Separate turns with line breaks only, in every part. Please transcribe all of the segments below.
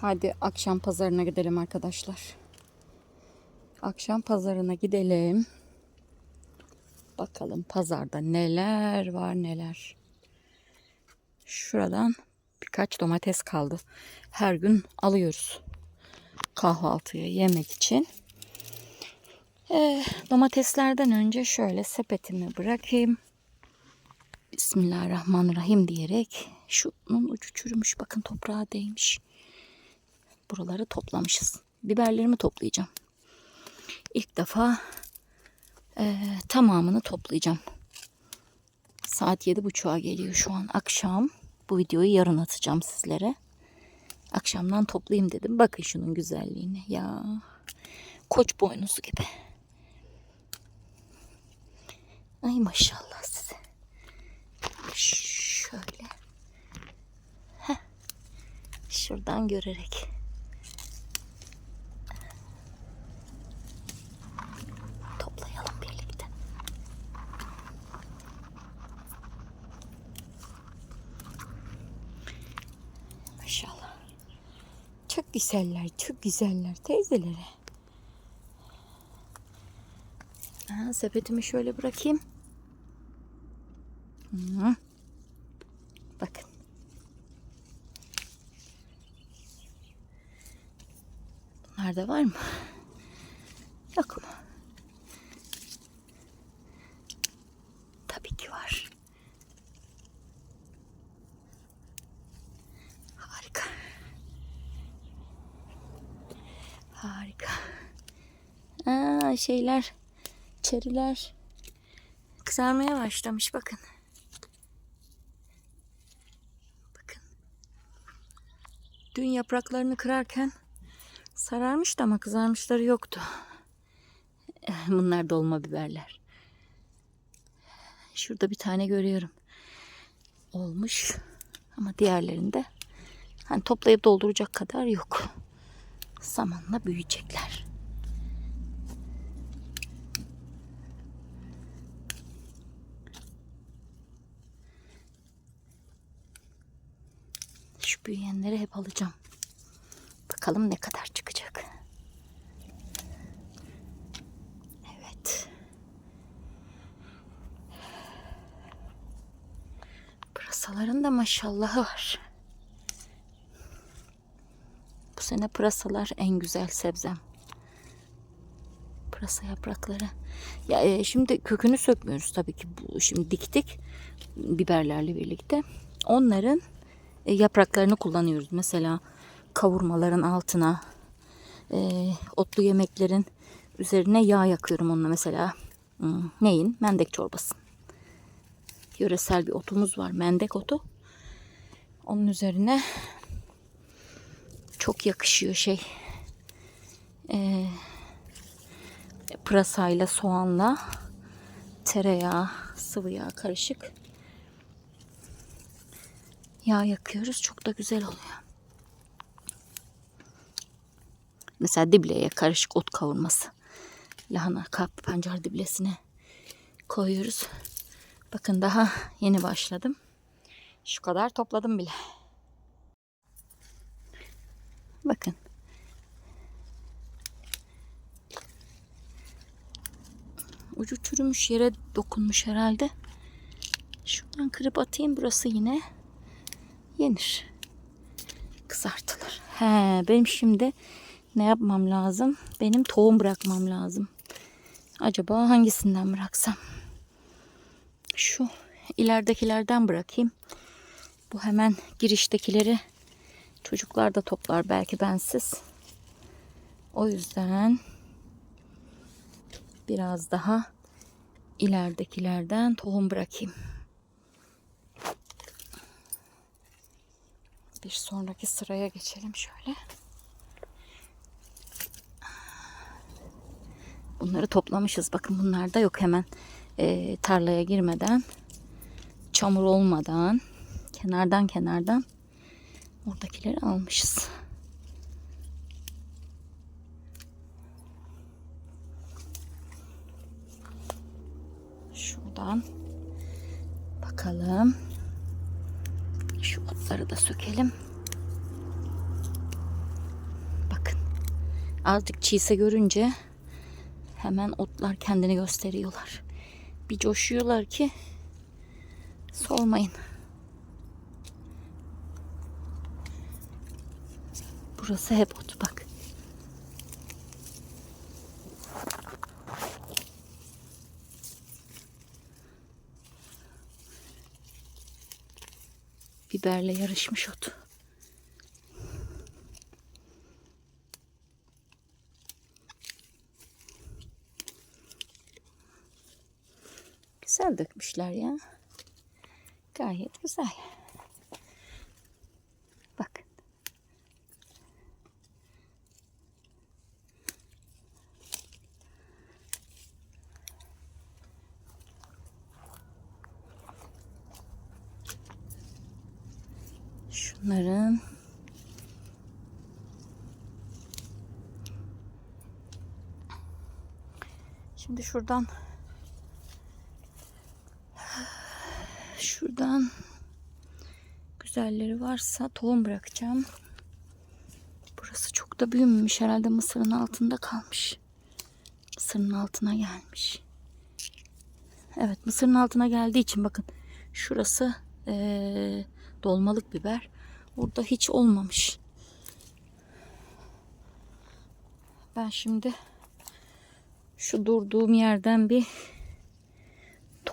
Hadi akşam pazarına gidelim arkadaşlar. Akşam pazarına gidelim. Bakalım pazarda neler var neler. Şuradan birkaç domates kaldı. Her gün alıyoruz. Kahvaltıya yemek için. Ee, domateslerden önce şöyle sepetimi bırakayım. Bismillahirrahmanirrahim diyerek şunun ucu çürümüş bakın toprağa değmiş. Buraları toplamışız. Biberlerimi toplayacağım. İlk defa e, tamamını toplayacağım. Saat yedi buçuğa geliyor şu an akşam. Bu videoyu yarın atacağım sizlere. Akşamdan toplayayım dedim. Bakın şunun güzelliğine. Ya koç boynuzu gibi. Ay maşallah size. Şöyle. Heh. Şuradan görerek. Toplayalım birlikte. Maşallah. Çok güzeller, çok güzeller teyzeleri. Ha, sepetimi şöyle bırakayım. Hı. Bakın. Bunlar da var mı? Yok mu? Tabii ki var. Harika. Harika. Aa, şeyler, çeriler kızarmaya başlamış bakın. Bakın. Dün yapraklarını kırarken sararmıştı ama kızarmışları yoktu. Bunlar dolma biberler. Şurada bir tane görüyorum. Olmuş. Ama diğerlerinde hani toplayıp dolduracak kadar yok. Zamanla büyüyecekler. Şu büyüyenleri hep alacağım. Bakalım ne kadar çıkacak. Evet. Pırasaların da maşallahı var. Bu sene pırasalar en güzel sebzem. Pırasa yaprakları. Ya e, şimdi kökünü sökmüyoruz tabii ki. Bu, şimdi diktik biberlerle birlikte. Onların yapraklarını kullanıyoruz. Mesela kavurmaların altına, e, otlu yemeklerin üzerine yağ yakıyorum onunla mesela. Hmm, neyin? Mendek çorbası. Yöresel bir otumuz var. Mendek otu. Onun üzerine çok yakışıyor şey. E, pırasayla, soğanla, tereyağı, sıvı yağ karışık yağ yakıyoruz. Çok da güzel oluyor. Mesela dibleye karışık ot kavurması. Lahana kap pancar diblesine koyuyoruz. Bakın daha yeni başladım. Şu kadar topladım bile. Bakın. Ucu çürümüş yere dokunmuş herhalde. Şuradan kırıp atayım. Burası yine yenir. Kızartılır. He, benim şimdi ne yapmam lazım? Benim tohum bırakmam lazım. Acaba hangisinden bıraksam? Şu ileridekilerden bırakayım. Bu hemen giriştekileri çocuklar da toplar belki bensiz. O yüzden biraz daha ileridekilerden tohum bırakayım. Bir sonraki sıraya geçelim şöyle. Bunları toplamışız. Bakın bunlar da yok hemen e, tarlaya girmeden, çamur olmadan, kenardan kenardan oradakileri almışız. Şuradan bakalım. Şu otları da sökelim. Azıcık çiğse görünce hemen otlar kendini gösteriyorlar. Bir coşuyorlar ki sormayın. Burası hep ot bak. Biberle yarışmış ot. Güzel dökmüşler ya. Gayet güzel. Bakın. Şunların Şimdi şuradan şuradan güzelleri varsa tohum bırakacağım. Burası çok da büyümemiş herhalde mısırın altında kalmış. Mısırın altına gelmiş. Evet mısırın altına geldiği için bakın şurası eee, dolmalık biber. Burada hiç olmamış. Ben şimdi şu durduğum yerden bir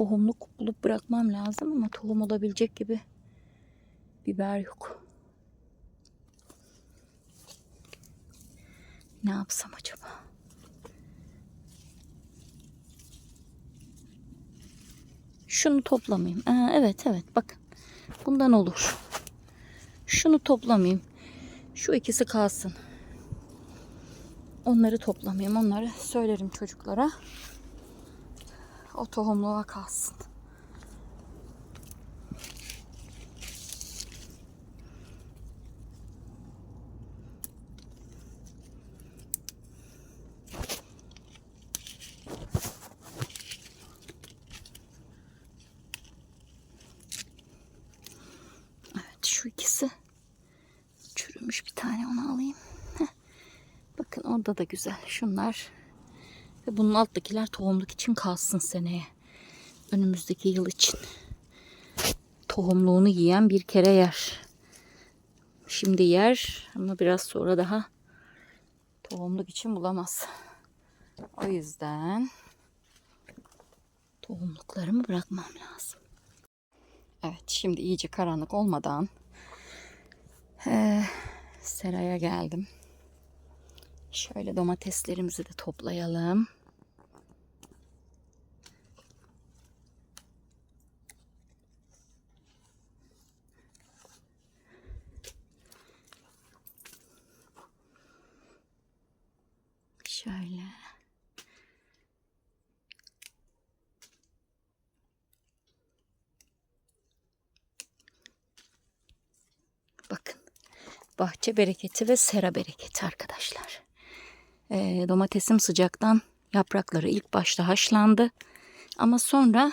tohumluk bulup bırakmam lazım ama tohum olabilecek gibi biber yok. Ne yapsam acaba? Şunu toplamayayım. Aa, evet evet bakın. Bundan olur. Şunu toplamayayım. Şu ikisi kalsın. Onları toplamayayım. Onları söylerim çocuklara. O tohumluğa kalsın. Evet şu ikisi çürümüş bir tane onu alayım. Bakın orada da güzel. Şunlar ve bunun alttakiler tohumluk için kalsın seneye. Önümüzdeki yıl için. Tohumluğunu yiyen bir kere yer. Şimdi yer ama biraz sonra daha tohumluk için bulamaz. O yüzden tohumluklarımı bırakmam lazım. Evet şimdi iyice karanlık olmadan eee, seraya geldim. Şöyle domateslerimizi de toplayalım. Şöyle. Bakın. Bahçe bereketi ve sera bereketi arkadaşlar. Ee, domatesim sıcaktan yaprakları ilk başta haşlandı. Ama sonra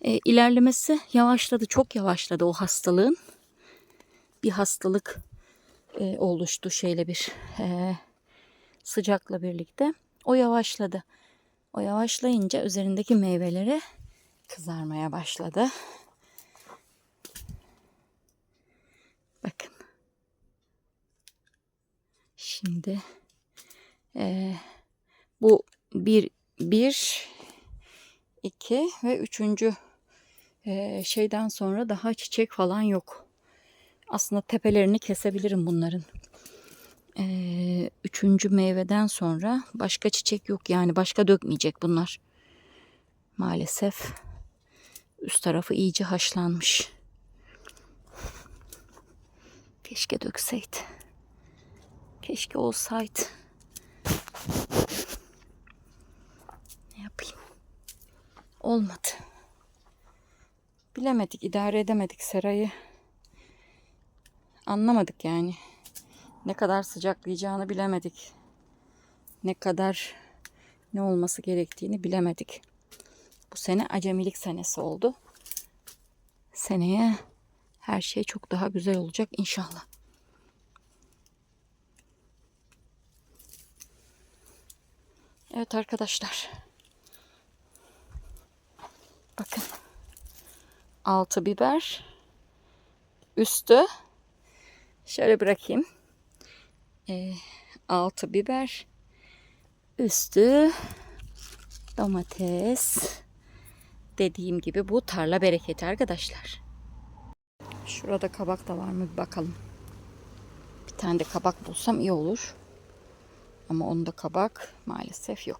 e, ilerlemesi yavaşladı. Çok yavaşladı o hastalığın. Bir hastalık e, oluştu şeyle bir e, sıcakla birlikte. O yavaşladı. O yavaşlayınca üzerindeki meyveleri kızarmaya başladı. Bakın. Şimdi ee, bu bir, bir, iki ve üçüncü şeyden sonra daha çiçek falan yok. Aslında tepelerini kesebilirim bunların. Ee, üçüncü meyveden sonra başka çiçek yok yani başka dökmeyecek bunlar. Maalesef üst tarafı iyice haşlanmış. Keşke dökseydi. Keşke olsaydı. Ne yapayım? Olmadı. Bilemedik, idare edemedik serayı. Anlamadık yani. Ne kadar sıcaklayacağını bilemedik. Ne kadar ne olması gerektiğini bilemedik. Bu sene acemilik senesi oldu. Seneye her şey çok daha güzel olacak inşallah. Evet arkadaşlar. Bakın. Altı biber. Üstü. Şöyle bırakayım. Ee, altı biber. Üstü domates. Dediğim gibi bu tarla bereketi arkadaşlar. Şurada kabak da var mı bir bakalım. Bir tane de kabak bulsam iyi olur. Ama onda kabak maalesef yok.